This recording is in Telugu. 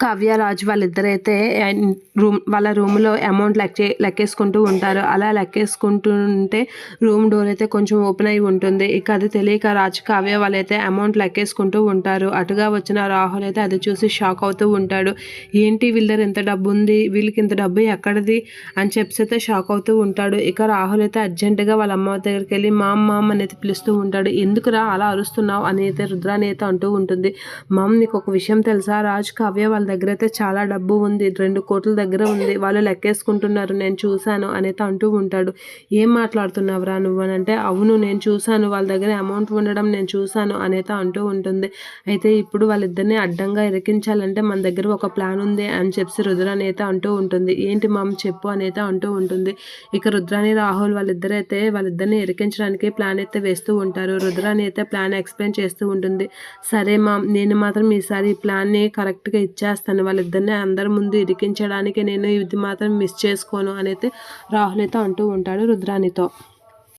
కావ్య రాజు వాళ్ళిద్దరైతే రూమ్ వాళ్ళ రూమ్లో అమౌంట్ లెక్కే లెక్కేసుకుంటూ ఉంటారు. అలా లెక్కేసుకుంటుంటే రూమ్ డోర్ అయితే కొంచెం ఓపెన్ అయి ఉంటుంది. ఇక అది తెలియక రాజు కావ్య వాళ్ళైతే అమౌంట్ లెక్కేసుకుంటూ ఉంటారు. అటుగా వచ్చిన రాహుల్ అయితే అది చూసి షాక్ అవుతూ ఉంటాడు. ఏంటి వీళ్ళ దగ్గర ఇంత డబ్బు ఉంది వీళ్ళకి ఇంత డబ్బు ఎక్కడిది? అని చెప్పి అయితే షాక్ అవుతూ ఉంటాడు. ఇక రాహుల్ అయితే అర్జెంటుగా వాళ్ళ అమ్మ దగ్గరికి వెళ్ళి మామ్ మామ్ అనేది పిలుస్తూ ఉంటాడు. ఎందుకురా అలా అరుస్తున్నావు? అని అయితే రుద్రాని అయితే అంటూ ఉంటుంది. మామ్ నీకు ఒక విషయం తెలుసా? రాజు కావ్య వాళ్ళ దగ్గర అయితే చాలా డబ్బు ఉంది. రెండు కోట్ల దగ్గర ఉంది. వాళ్ళు లెక్కేసుకుంటున్నారు. నేను చూశాను అనేది అంటూ ఉంటాడు. ఏం మాట్లాడుతున్నావురా నువ్వు అని అంటే అవును నేను చూశాను. వాళ్ళ దగ్గర అమౌంట్ ఉండడం నేను చూశాను అనేది అంటూ ఉంటుంది. అయితే ఇప్పుడు వాళ్ళిద్దరిని అడ్డంగా ఇరికించాలంటే మన దగ్గర ఒక ప్లాన్ ఉంది అని చెప్పి రుద్రానేత అంటూ ఉంటుంది. ఏంటి మామ్ చెప్పు అనేత అంటూ ఉంటుంది. ఇక రుద్రాని రాహుల్ వాళ్ళిద్దరైతే వాళ్ళిద్దరిని ఇరికించడానికి ప్లాన్ అయితే వేస్తూ ఉంటారు. రుద్రాని అయితే ప్లాన్ ఎక్స్ప్లెయిన్ చేస్తూ ఉంటుంది. సరే మామ్ నేను మాత్రం ఈసారి ఈ ప్లాన్ని కరెక్ట్గా ఇచ్చేస్తాను. వాళ్ళిద్దరిని అందరి ముందు ఇరికించడానికి నేను ఇది మాత్రం మిస్ చేసుకోను అని అయితే రాహుల్ అయితే అంటూ ఉంటాడు రుద్రానితో